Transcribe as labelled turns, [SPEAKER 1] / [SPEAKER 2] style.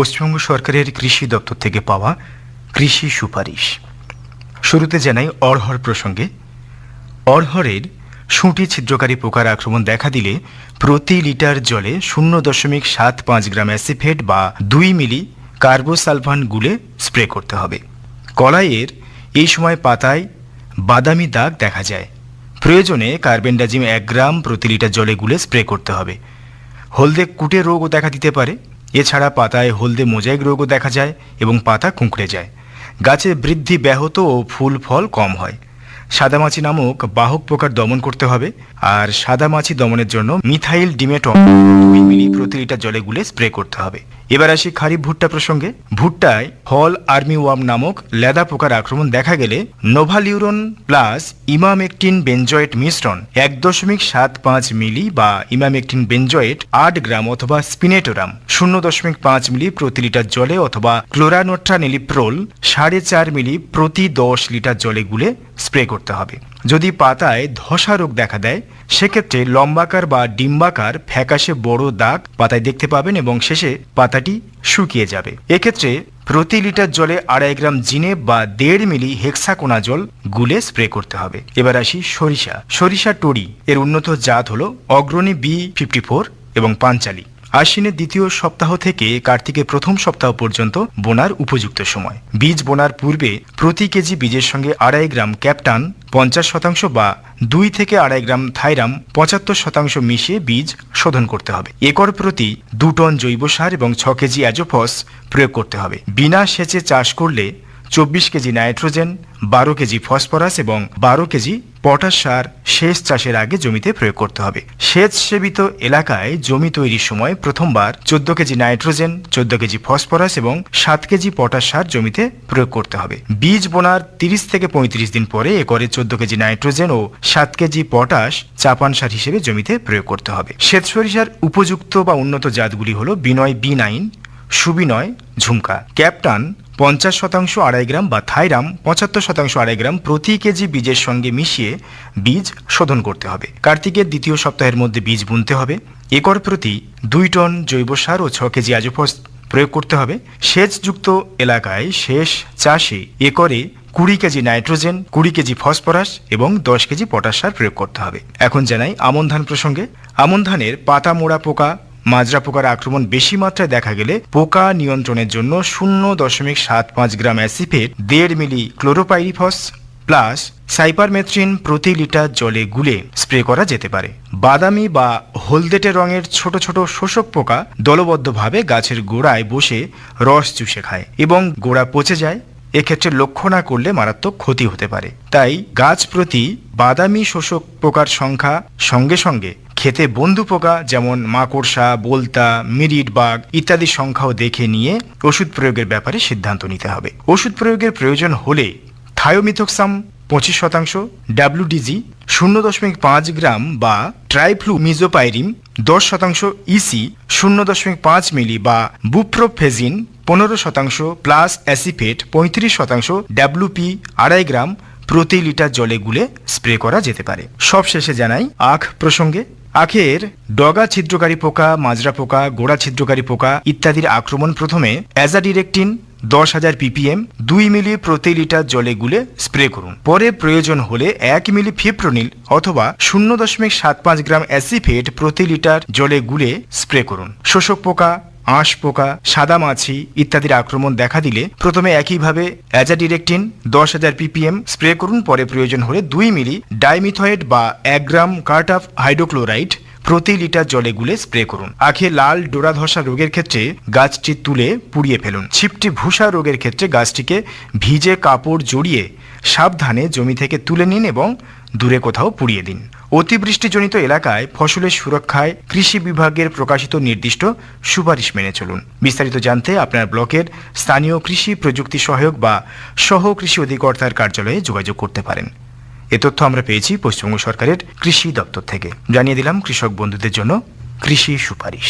[SPEAKER 1] পশ্চিমবঙ্গ সরকারের কৃষি দপ্তর থেকে পাওয়া কৃষি সুপারিশ। শুরুতে জানাই অড়হর প্রসঙ্গে। অড়হরের সুঁটি ছিদ্রকারী পোকার আক্রমণ দেখা দিলে প্রতি লিটার জলে শূন্য দশমিক সাত পাঁচ গ্রাম অ্যাসিফেট বা দুই মিলি কার্বোসালফান গুলে স্প্রে করতে হবে। কলাইয়ের এই সময় পাতায় বাদামি দাগ দেখা যায়। প্রয়োজনে কার্বেন্ডাজিম এক গ্রাম প্রতি লিটার জলে গুলে স্প্রে করতে হবে। হলদে কুটে রোগও দেখা দিতে পারে। এছাড়া পাতায় হলদে মোজাইক রোগও দেখা যায় এবং পাতা কুঁকড়ে যায়। গাছে বৃদ্ধি ব্যাহত ও ফুল ফল কম হয়। সাদামাছি নামক বাহক পোকার দমন করতে হবে আর সাদামাছি দমনের জন্য মিথাইল ডিমেটম, দুই মিলি প্রতি লিটার জলে গুলে স্প্রে করতে হবে। এবার আসি খারিফ ভুট্টা প্রসঙ্গে। ভুট্টায় ফল আর্মি ওয়াম নামক লেদা পোকার আক্রমণ দেখা গেলে নোভালিউরন প্লাস ইমামেকটিন বেঞ্জয়েট মিশ্রণ এক দশমিক সাত পাঁচ মিলি বা ইমামেকটিন বেঞ্জয়েট আট গ্রাম অথবা স্পিনেটোরাম, শূন্য দশমিক পাঁচ মিলি প্রতি লিটার জলে অথবা ক্লোরানোট্রা নেলিপ্রোল সাড়ে চার মিলি প্রতি দশ লিটার জলে গুলে স্প্রে করতে হবে। যদি পাতায় ধসা রোগ দেখা দেয়, সেক্ষেত্রে লম্বাকার বা ডিম্বাকার ফ্যাকাশে বড় দাগ পাতায় দেখতে পাবেন এবং শেষে পাতাটি শুকিয়ে যাবে। এক্ষেত্রে প্রতি লিটার জলে আড়াই গ্রাম জিনে বা দেড় মিলি হেক্সাকোনা জল গুলে স্প্রে করতে হবে। এবার আসি সরিষা। সরিষা টরি, এর উন্নত জাত হল অগ্রণী বি ফিফটি ফোর এবং পাঞ্চালি। আশ্বিনের দ্বিতীয় সপ্তাহ থেকে কার্তিকের প্রথম সপ্তাহ পর্যন্ত বোনার উপযুক্ত সময়। বীজ বোনার পূর্বে প্রতি কেজি বীজের সঙ্গে আড়াই গ্রাম ক্যাপটান পঞ্চাশ শতাংশ বা দুই থেকে আড়াই গ্রাম থাইরাম পঁচাত্তর শতাংশ মিশিয়ে বীজ শোধন করতে হবে। একর প্রতি দু টন জৈব সার এবং ছ কেজি অ্যাজোফস প্রয়োগ করতে হবে। বিনা সেচে চাষ করলে চব্বিশ কেজি নাইট্রোজেন, বারো কেজি ফসফরাস এবং বারো কেজি পটাশ সার সেচ চাষের আগে জমিতে প্রয়োগ করতে হবে। সেচ সেবিত এলাকায় জমি তৈরির সময় প্রথমবার চোদ্দ কেজি নাইট্রোজেন, চোদ্দ কেজি ফসফরাস এবং সাত কেজি পটাশ সার জমিতে প্রয়োগ করতে হবে। বীজ বোনার তিরিশ থেকে পঁয়ত্রিশ দিন পরে একরে চোদ্দ কেজি নাইট্রোজেন ও সাত কেজি পটাশ চাপান সার হিসেবে জমিতে প্রয়োগ করতে হবে। শ্বেত সরিষার উপযুক্ত বা উন্নত জাতগুলি হল Binoy B nine, Subinoy, Jhumka, captan পঞ্চাশ শতাংশ আড়াই গ্রাম বা থাইরাম পঁচাত্তর শতাংশ আড়াই গ্রাম প্রতি কেজি বীজের সঙ্গে মিশিয়ে বীজ শোধন করতে হবে। কার্তিকের দ্বিতীয় সপ্তাহের মধ্যে বীজ বুনতে হবে। একর প্রতি দুই টন জৈব সার ও ছ কেজি আজোফস প্রয়োগ করতে হবে। সেচযুক্ত এলাকায় শেষ চাষে একরে কুড়ি কেজি নাইট্রোজেন, কুড়ি কেজি ফসফরাস এবং দশ কেজি পটাশ সার প্রয়োগ করতে হবে। এখন জানাই আমন ধান প্রসঙ্গে। আমন ধানের পাতা মোড়া পোকা মাজরা পোকার আক্রমণ বেশি মাত্রায় দেখা গেলে পোকা নিয়ন্ত্রণের জন্য শূন্য দশমিক সাত পাঁচ গ্রাম অ্যাসিফেট, দেড় মিলি ক্লোরোপাইরিফস প্লাস সাইপারমেথ্রিন প্রতি লিটার জলে গুলে স্প্রে করা যেতে পারে। বাদামি বা হলদেটে রঙের ছোট ছোট শোষক পোকা দলবদ্ধভাবে গাছের গোড়ায় বসে রস চুষে খায় এবং গোড়া পচে যায়। এক্ষেত্রে লক্ষ্য না করলে মারাত্মক ক্ষতি হতে পারে। তাই গাছ প্রতি বাদামি শোষক পোকার সংখ্যা সঙ্গে সঙ্গে খেতে বন্ধু পোকা, যেমন মাকড়সা, বোলতা, মিরিট বাঘ ইত্যাদি সংখ্যাও দেখে নিয়ে ওষুধ প্রয়োগের ব্যাপারে সিদ্ধান্ত নিতে হবে। ওষুধ প্রয়োগের প্রয়োজন হলে থায়োমিথোক্সাম পঁচিশ শতাংশ, ডাব্লিউডিজি শূন্য দশমিক পাঁচ গ্রাম বা ট্রাইফ্লু মিজোপাইরিম দশ শতাংশ ইসি শূন্য দশমিক পাঁচ মিলি বা বুপ্রোফেজিন পনেরো শতাংশ প্লাস অ্যাসিফেট পঁয়ত্রিশ শতাংশ ডাব্লুপি আড়াই গ্রাম প্রতি লিটার জলে গুলে স্প্রে করা যেতে পারে। সবশেষে জানাই আখ প্রসঙ্গে আখের, ডগা ছিদ্রকারী পোকা, মাজরা পোকা, গোড়া ছিদ্রকারী পোকা ইত্যাদির আক্রমণ প্রথমে অ্যাজাডিরেকটিন দশ হাজার পিপিএম, দুই মিলি প্রতি লিটার জলে গুলে স্প্রে করুন। পরে প্রয়োজন হলে এক মিলি ফিপ্রোনিল অথবা শূন্য দশমিক সাত পাঁচ গ্রাম অ্যাসিফেট প্রতি লিটার জলে গুলে স্প্রে করুন। শোষক পোকা আঁশ পোকা, সাদা মাছি ইত্যাদির আক্রমণ দেখা দিলে প্রথমে একইভাবে অ্যাজাডিরেকটিন দশ হাজার পিপিএম স্প্রে করুন, পরে প্রয়োজন হলে দুই মিলি ডাইমিথয়েড বা এক গ্রাম কার্টাফ হাইড্রোক্লোরাইড প্রতি লিটার জলে গুলে স্প্রে করুন। আখে লাল ডোরা ধসা রোগের ক্ষেত্রে গাছটি তুলে পুড়িয়ে ফেলুন। ছিপটি ভূষা রোগের ক্ষেত্রে গাছটিকে ভিজে কাপড় জড়িয়ে সাবধানে জমি থেকে তুলে নিন এবং দূরে কোথাও পুড়িয়ে দিন। অতিবৃষ্টিজনিত এলাকায় ফসলের সুরক্ষায় কৃষি বিভাগের প্রকাশিত নির্দিষ্ট সুপারিশ মেনে চলুন। বিস্তারিত জানতে আপনার ব্লকের স্থানীয় কৃষি প্রযুক্তি সহায়ক বা সহ কৃষি অধিকর্তার কার্যালয়ে যোগাযোগ করতে পারেন। এ তথ্য আমরা পেয়েছি পশ্চিমবঙ্গ সরকারের কৃষি দপ্তর থেকে। জানিয়ে দিলাম কৃষক বন্ধুদের জন্য কৃষি সুপারিশ।